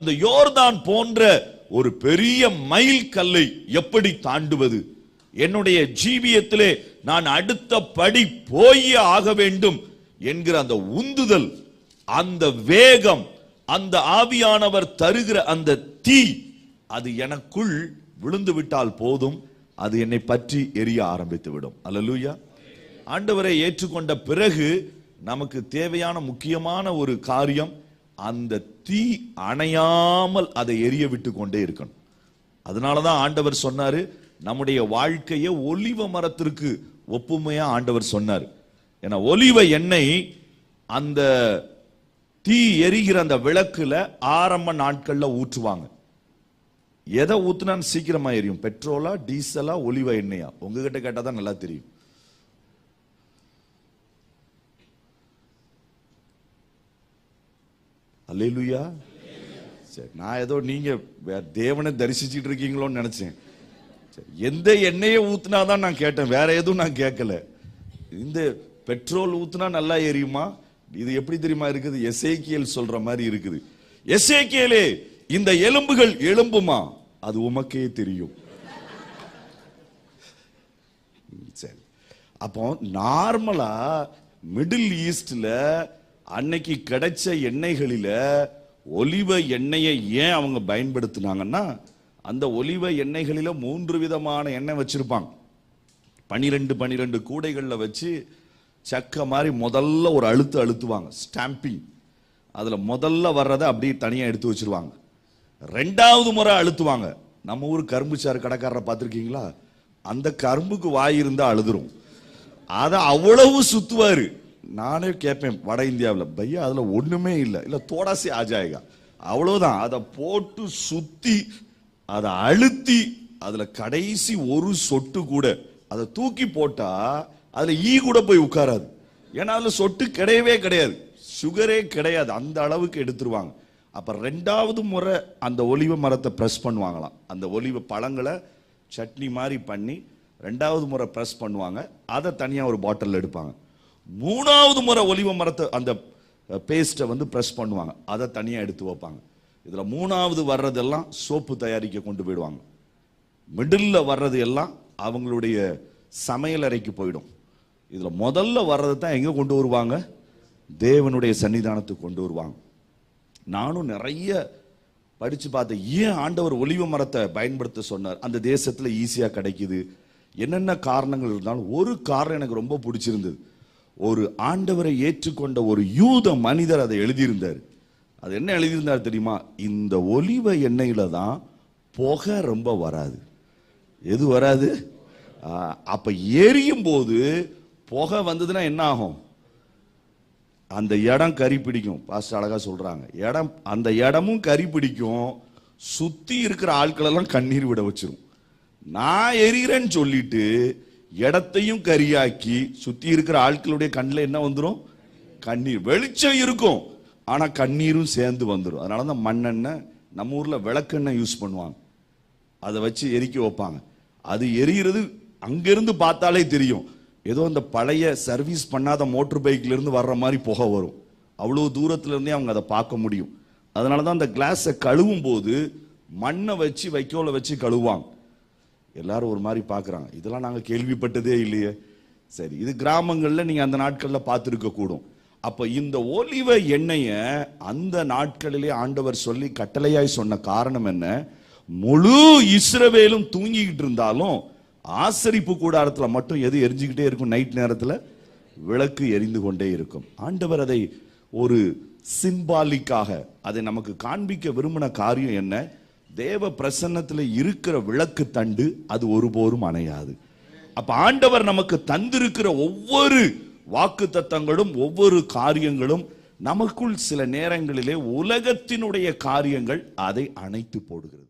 இந்த யோர்தான் போன்ற ஒரு பெரிய மைல் கல்லை எப்படி தாண்டுவது? என்னுடைய ஜீவியத்திலே நான் அடுத்த படி போயே ஆக வேண்டும் என்கிற அந்த உந்துதல் அந்த வேகம் அந்த ஆவியானவர் தருகிற அந்த தீ அது எனக்குள் விழுந்து விட்டால் போதும் அது என்னை பற்றி எரிய ஆரம்பித்து விடும் அல்லேலூயா. ஆண்டவரை ஏற்றுக்கொண்ட பிறகு நமக்கு தேவையான முக்கியமான ஒரு காரியம் அந்த தீ அணையாமல் அதை எரிய விட்டு கொண்டே இருக்கணும். அதனாலதான் ஆண்டவர் சொன்னார் நம்முடைய வாழ்க்கையை ஒலிவ மரத்திற்கு ஒப்புமையாக ஆண்டவர் சொன்னார். ஏன்னா ஒலிவ எண்ணெய் அந்த தீ எரிகிற அந்த விளக்குல ஆரம்ப நாட்களில் ஊற்றுவாங்க. எதை ஊற்றுனான்னு சீக்கிரமாக எரியும். பெட்ரோலா டீசலா ஒலிவ எண்ணெயா? உங்ககிட்ட கேட்டால் தான் நல்லா தெரியும். அல்லேலூயா சரி நான் ஏதோ நீங்க வேற தேவனை தரிசிச்சுட்டு இருக்கீங்களோன்னு நினைச்சேன். சரி எந்த எண்ணெயை ஊத்துனாதான் நான் கேட்டேன் வேற எதுவும் நான் கேட்கல. இந்த பெட்ரோல் ஊத்துனா நல்லா எரியுமா? இது எப்படி தெரியுமா இருக்குது? எசேக்கியல் சொல்ற மாதிரி இருக்குது. எசேக்கியலே இந்த எலும்புகள் எலும்புமா அது உமக்கே தெரியும். சரி அப்போ நார்மலா மிடில் ஈஸ்ட்ல அன்னைக்கு கிடைச்ச எண்ணெய்களில் ஒலிவ எண்ணெயை ஏன் அவங்க பயன்படுத்தினாங்கன்னா அந்த ஒலிவ எண்ணெய்களில் மூன்று விதமான எண்ணெய் வச்சுருப்பாங்க. பனிரெண்டு பனிரெண்டு கூடைகளில் வச்சு சக்க மாதிரி முதல்ல ஒரு அழுத்து அழுத்துவாங்க. ஸ்டாம்பிங் அதில் முதல்ல வர்றதை அப்படியே தனியாக எடுத்து வச்சிருவாங்க. ரெண்டாவது முறை அழுத்துவாங்க. நம்ம ஊர் கரும்பு சாறு கடைக்காரரை பார்த்துருக்கீங்களா? அந்த கரும்புக்கு வாய் இருந்தால் அழுதுரும். அதை அவ்வளவு சுற்றுவார் நானே கேட்பேன் வட இந்தியாவில். பையா அதில் ஒன்றுமே இல்லை. இல்லை தோடாசி ஆஜாயகா. அவ்வளோதான் அதை போட்டு சுற்றி அதை அழுத்தி அதில் கடைசி ஒரு சொட்டு கூட அதை தூக்கி போட்டால் அதில் ஈ கூட போய் உட்காராது. ஏன்னா அதில் சொட்டு கிடையவே கிடையாது. சுகரே கிடையாது. அந்த அளவுக்கு எடுத்துருவாங்க. அப்போ ரெண்டாவது முறை அந்த ஒலிவ மரத்தை ப்ரெஸ் பண்ணுவாங்களாம். அந்த ஒலிவ பழங்களை சட்னி மாதிரி பண்ணி ரெண்டாவது முறை ப்ரெஸ் பண்ணுவாங்க. அதை தனியாக ஒரு பாட்டிலில் எடுப்பாங்க. மூணாவது முறை ஒலிவ மரத்தை அந்த பேஸ்ட்டை வந்து ப்ரெஸ் பண்ணுவாங்க. அதை தனியாக எடுத்து வைப்பாங்க. இதில் மூணாவது வர்றதெல்லாம் சோப்பு தயாரிக்க கொண்டு போயிடுவாங்க. மிடில்ல வர்றது எல்லாம் அவங்களுடைய சமையல் அறைக்கு போயிடும். இதில் முதல்ல வர்றது தான் எங்கே கொண்டு வருவாங்க? தேவனுடைய சன்னிதானத்துக்கு கொண்டு வருவாங்க. நானும் நிறைய படித்து பார்த்தேன். ஏன் ஆண்டவர் ஒளிவு மரத்தை பயன்படுத்த சொன்னார்? அந்த தேசத்தில் ஈஸியாக கிடைக்குது. என்னென்ன காரணங்கள் இருந்தாலும் ஒரு காரணம் எனக்கு ரொம்ப பிடிச்சிருந்தது. ஒரு ஆண்டவரை ஏற்றுக்கொண்ட ஒரு யூத மனிதர் அதை எழுதியிருந்தார். அது என்ன எழுதியிருந்தார் தெரியுமா? இந்த ஒலிவ எண்ணெயில தான் புகை ரொம்ப வராது. எது வராது? அப்போ அப்ப எரியும் போது புகை வந்ததுன்னா என்ன ஆகும்? அந்த இடம் கறி பிடிக்கும். பாஸ்டர் அழகா சொல்றாங்க. இடம் அந்த இடமும் கறி பிடிக்கும். சுத்தி இருக்கிற ஆட்களெல்லாம் கண்ணீர் விட வச்சிரும். நான் எரிகிறேன்னு சொல்லிட்டு இடத்தையும் கரியாக்கி சுத்தி இருக்கிற ஆட்களுடைய கண்ணில் என்ன வந்துடும் கண்ணீர். வெளிச்சம் இருக்கும். ஆனா கண்ணீரும் சேர்ந்து வந்துடும் அதனால தான் மண்ணெண்ணெய் நம்ம ஊர்ல விளக்கெண்ணெய் யூஸ் பண்ணுவாங்க. அதை வச்சு எரிக்க வைப்பாங்க. அது எரியிறது அங்கிருந்து பார்த்தாலே தெரியும். ஏதோ அந்த பழைய சர்வீஸ் பண்ணாத மோட்டர் பைக்ல இருந்து வர்ற மாதிரி புகை வரும். அவ்வளோ தூரத்துல இருந்தே அவங்க அதை பார்க்க முடியும். அதனால தான் அந்த கிளாஸை கழுவும் போது மண்ணை வச்சு வைக்கோலை வச்சு கழுவாங்க. எல்லாரும் ஒரு மாதிரி பார்க்குறாங்க. இதெல்லாம் நாங்கள் கேள்விப்பட்டதே இல்லையே. சரி இது கிராமங்களில் நீங்கள் அந்த நாட்களில் பார்த்துருக்க கூடும். அப்போ இந்த ஒலிவ எண்ணெயை அந்த நாட்களிலே ஆண்டவர் சொல்லி கட்டளையாய் சொன்ன காரணம் என்ன? முழு இஸ்ரவேலும் தூங்கிக்கிட்டு இருந்தாலும் ஆசரிப்பு கூடாரத்தில் மட்டும் எது எரிஞ்சுக்கிட்டே இருக்கும் நைட் நேரத்தில்? விளக்கு எரிந்து கொண்டே இருக்கும். ஆண்டவர் அதை ஒரு சிம்பாலிக்காக அதை நமக்கு காண்பிக்க விரும்பின காரியம் என்ன? தேவ பிரசன்னத்தில் இருக்கிற விளக்கு தண்டு அது ஒருபோரும் அணையாது. அப்ப ஆண்டவர் நமக்கு தந்திருக்கிற ஒவ்வொரு வாக்கு தத்தங்களும் ஒவ்வொரு காரியங்களும் நமக்குள் சில நேரங்களிலே உலகத்தினுடைய காரியங்கள் அதை அணைத்து போடுகிறது.